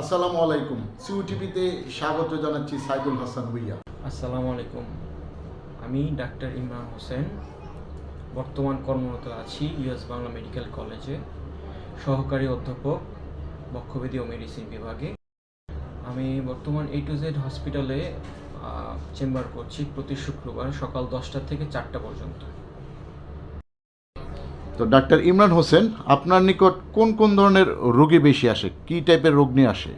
আসসালামু আলাইকুম। সিউটিভিতে স্বাগত জানাচ্ছি সাইদুল হাসান ভুইয়া। আসসালামু আলাইকুম। আমি ডাক্তার ইমরান হোসেন, বর্তমান কর্মরত আছি ইউএস বাংলা মেডিকেল কলেজে, সহকারী অধ্যাপক বক্ষবেদী ও মেডিসিন বিভাগে। আমি বর্তমান এ টু জেড হসপিটালে চেম্বার করছি প্রতি শুক্রবার সকাল দশটা থেকে চারটা পর্যন্ত। তো ডাক্তার ইমরান হোসেন আপনার নিকট কোন কোন ধরনের রোগী বেশি আসে? কি টাইপের রোগ নিয়ে আসে?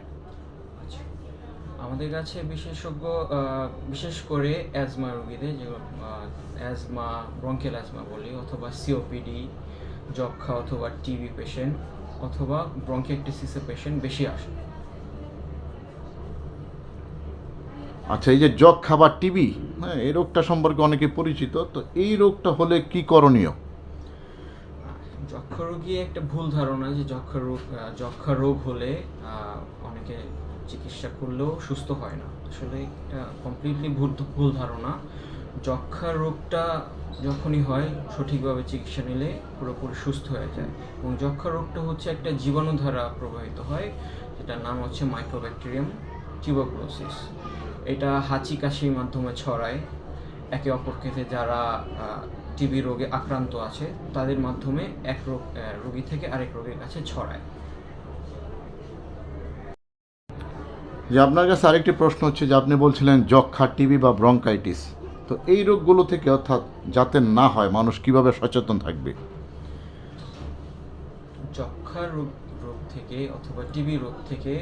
আমাদের কাছে বিশেষজ্ঞ বিশেষ করে অ্যাজমা রোগীদের যেগুলো অ্যাজমা ব্রঙ্কেল অ্যাজমা বলি অথবা সিওপিডি যক্ষা অথবা টিবি পেশেন্ট অথবা ব্রঙ্কিয়াক্টিসিসের পেশেন্ট বেশি আসে। আচ্ছা এই যে জগ খাবার টিবি হ্যাঁ এই রোগটা সম্পর্কে অনেকে পরিচিত তো এই রোগটা হলে কি করণীয়? যক্ষা রোগী একটা ভুল ধারণা যে যক্ষা রোগ যক্ষা রোগ হলে অনেকে চিকিৎসা করলেও সুস্থ হয় না। আসলে এটা কমপ্লিটলি ভুল ভুল ধারণা। যক্ষা রোগটা যখনই হয়, সঠিকভাবে চিকিৎসা নিলে পুরোপুরি সুস্থ হয়ে যায়। এবং যক্ষা রোগটা হচ্ছে একটা জীবাণু দ্বারা প্রভাবিত হয়, যেটার নাম হচ্ছে মাইক্রোব্যাকটেরিয়াম টিউবারকুলোসিস এটা হাঁচি কাশির মাধ্যমে ছড়ায়। একে অপরকে যারা টিবি রোগে আক্রান্ত আছে তাদের মাধ্যমে এক রোগ রোগী থেকে আরেক রোগীর কাছে ছড়ায়। যে আপনার কাছে আরেকটি প্রশ্ন হচ্ছে যে আপনি বলছিলেন যক্ষা টিবি বা ব্রঙ্কাইটিস। তো এই রোগগুলো থেকে অর্থাৎ যাতে না হয় মানুষ কীভাবে সচেতন থাকবে? যক্ষা রোগ রোগ থেকে অথবা টিবি রোগ থেকে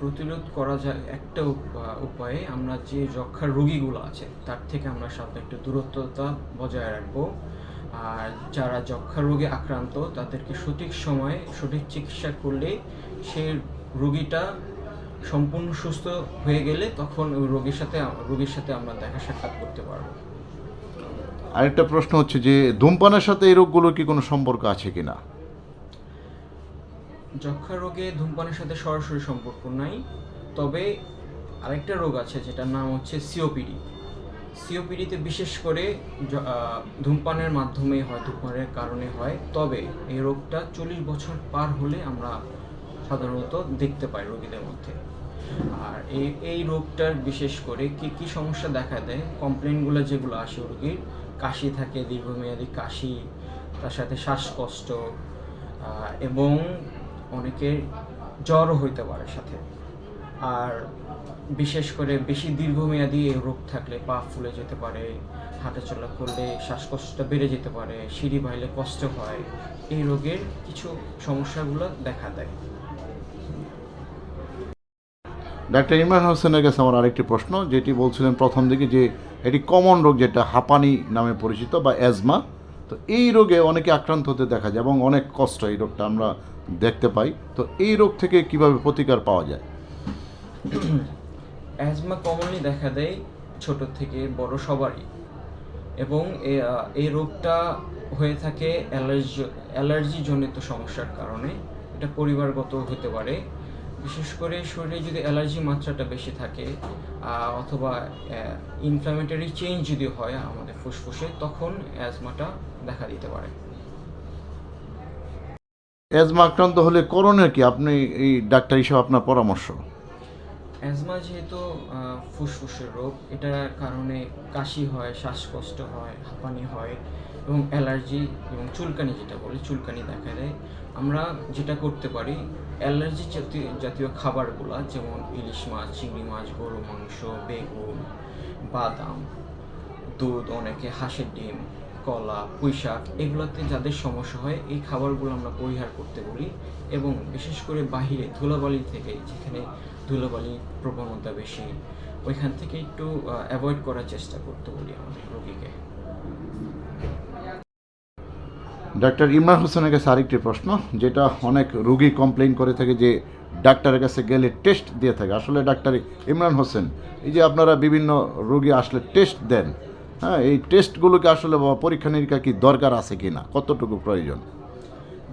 প্রতিরোধ করা যায় একটা উপ- উপায়ে আমরা যে যক্ষার রোগীগুলো আছে, তার থেকে আমরা সাথে একটু দূরত্বতা বজায় রাখব। আর যারা যক্ষা রোগে আক্রান্ত, তাদেরকে সঠিক সময়ে সঠিক চিকিৎসা করলে সেই রোগীটা সম্পূর্ণ সুস্থ হয়ে গেলে তখন ওই রোগীর সাথে রোগীর সাথে আমরা দেখা সাক্ষাৎ করতে পারব। আরেকটা প্রশ্ন হচ্ছে যে, ধূমপানের সাথে এই রোগগুলোর কি কোনো সম্পর্ক আছে কিনা? যক্ষা রোগে ধূমপানের সাথে সরাসরি সম্পর্ক নাই, তবে আরেকটা রোগ আছে যেটার নাম হচ্ছে সিওপিডি। সিওপিডিতে বিশেষ করে ধূমপানের মাধ্যমে হয়, ধূমপানের কারণে হয়, তবে এই রোগটা চল্লিশ বছর পার হলে আমরা সাধারণত দেখতে পাই রোগীদের মধ্যে। আর এই এই রোগটার বিশেষ করে কি কি সমস্যা দেখা দেয়? কমপ্লেনগুলো যেগুলো আসে রোগীর, কাশি থাকে, দীর্ঘমেয়াদী কাশি, তার সাথে শ্বাসকষ্ট এবং অনেকের জ্বরও হইতে পারে সাথে। আর বিশেষ করে বেশি দীর্ঘমেয়াদী এই রোগ থাকলে পা ফুলে যেতে পারে হাঁটাচলা করলে শ্বাসকষ্টটা বেড়ে যেতে পারে, সিঁড়ি বাইলে কষ্ট হয়, এই রোগের কিছু সমস্যাগুলো দেখা দেয়। ডাক্তার ইমরান হোসেনের কাছে আমার আরেকটি প্রশ্ন, যেটি বলছিলেন প্রথম দিকে যে এটি কমন রোগ যেটা হাঁপানি নামে পরিচিত বা অ্যাজমা তো এই রোগে অনেকে আক্রান্ত হতে দেখা যায় এবং অনেক কষ্ট এই রোগটা আমরা দেখতে পাই। তো এই রোগ থেকে কীভাবে প্রতিকার পাওয়া যায়? অ্যাজমা কমনলি দেখা দেয় ছোট থেকে বড় সবারই। এবং এই রোগটা হয়ে থাকে অ্যালার্জি, অ্যালার্জিজনিত সমস্যার কারণে। এটা পরিবারগত হতে পারে। বিশেষ করে শরীরে যদি অ্যালার্জি মাত্রাটা বেশি থাকে অথবা ইনফ্ল্যামেটরি চেঞ্জ যদি হয় আমাদের ফুসফুসে তখন অ্যাজমাটা দেখা দিতে পারে। অ্যাজমা আক্রান্ত হলে করণীয় কি? আপনি এই ডাক্তার হিসেবে আপনার পরামর্শ? অ্যাজমা যেহেতু ফুসফুসের রোগ এটার কারণে কাশি হয় শ্বাসকষ্ট হয় হাঁপানি হয় এবং অ্যালার্জি এবং চুলকানি যেটা বলি, চুলকানি দেখা দেয়। আমরা যেটা করতে পারি, অ্যালার্জি জাতীয় জাতীয় খাবারগুলো যেমন ইলিশ মাছ, চিংড়ি মাছ, গরু মাংস, বেগুন, বাদাম, দুধ, অনেকে হাঁসের ডিম, কলা পুঁই শাক এগুলোতে যাদের সমস্যা হয়, এই খাবারগুলো আমরা পরিহার করতে বলি এবং বিশেষ করে বাহিরে ধুলাবালি থেকে, যেখানে ধুলাবালি প্রবণতা বেশি, ওইখান থেকে একটু অ্যাভয়েড করার চেষ্টা করতে বলি আমাদের রোগীকে। ডাক্তার ইমরান হোসেনের কাছে আরেকটি প্রশ্ন, যেটা অনেক রুগী কমপ্লেন করে থাকে যে ডাক্তারের কাছে গেলে টেস্ট দিয়ে থাকে। আসলে ডাক্তার ইমরান হোসেন, এই যে আপনারা বিভিন্ন রুগী আসলে টেস্ট দেন হ্যাঁ এই টেস্টগুলোকে আসলে পরীক্ষা নিরীক্ষা কি দরকার আছে কি না কতটুকু প্রয়োজন?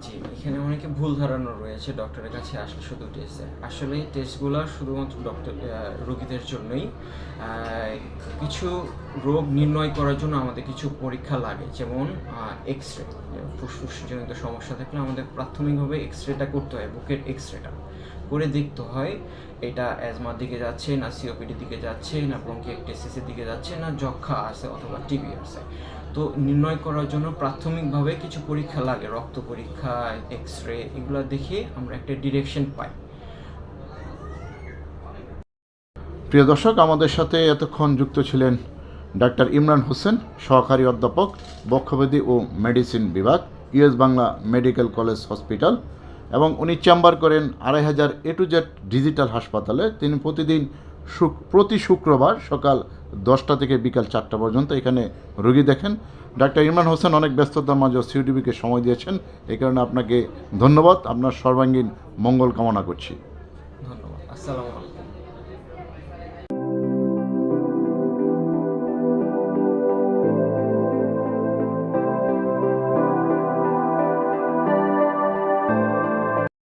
জি। এখানে অনেকে ভুল ধারণা রয়েছে ডক্টরের কাছে আসলে শুধু টেস্ট দেয় আসলে টেস্টগুলো শুধুমাত্র ডক্টর রোগীদের জন্যই কিছু রোগ নির্ণয় করার জন্য আমাদের কিছু পরীক্ষা লাগে। যেমন এক্স রে ফুসফুসজনিত সমস্যা থাকলে আমাদের প্রাথমিকভাবে এক্স রেটা করতে হয়, বুকের এক্স রেটা করে দেখতে হয়। এটা অ্যাজমার দিকে যাচ্ছে না সিওপিডির দিকে যাচ্ছে না ব্রঙ্কিয়াকটেসিসের দিকে যাচ্ছে না যক্ষা আছে অথবা টিবি আছে। তো নির্ণয় করার জন্য প্রাথমিকভাবে কিছু পরীক্ষা লাগে, রক্ত পরীক্ষা এক্স রে এগুলো দেখে আমরা একটা ডিরেকশন পাই। প্রিয় দর্শক, আমাদের সাথে এতক্ষণ যুক্ত ছিলেন ডাক্তার ইমরান হোসেন, সহকারী অধ্যাপক, বক্ষব্যাধি ও মেডিসিন বিভাগ, US Bangla medical college hospital. এবং উনি চেম্বার করেন আড়াই হাজার এ টু জেড ডিজিটাল হাসপাতালে। তিনি প্রতিদিন শুক, প্রতি শুক্রবার সকাল দশটা থেকে বিকাল চারটা পর্যন্ত এখানে রুগী দেখেন। ডাক্তার ইমরান হোসেন অনেক ব্যস্ততার মাঝে সিউটিভিকে সময় দিয়েছেন। এই কারণে আপনাকে ধন্যবাদ। আপনার সর্বাঙ্গীন মঙ্গল কামনা করছি। ধন্যবাদ। আসসালামু আলাইকুম।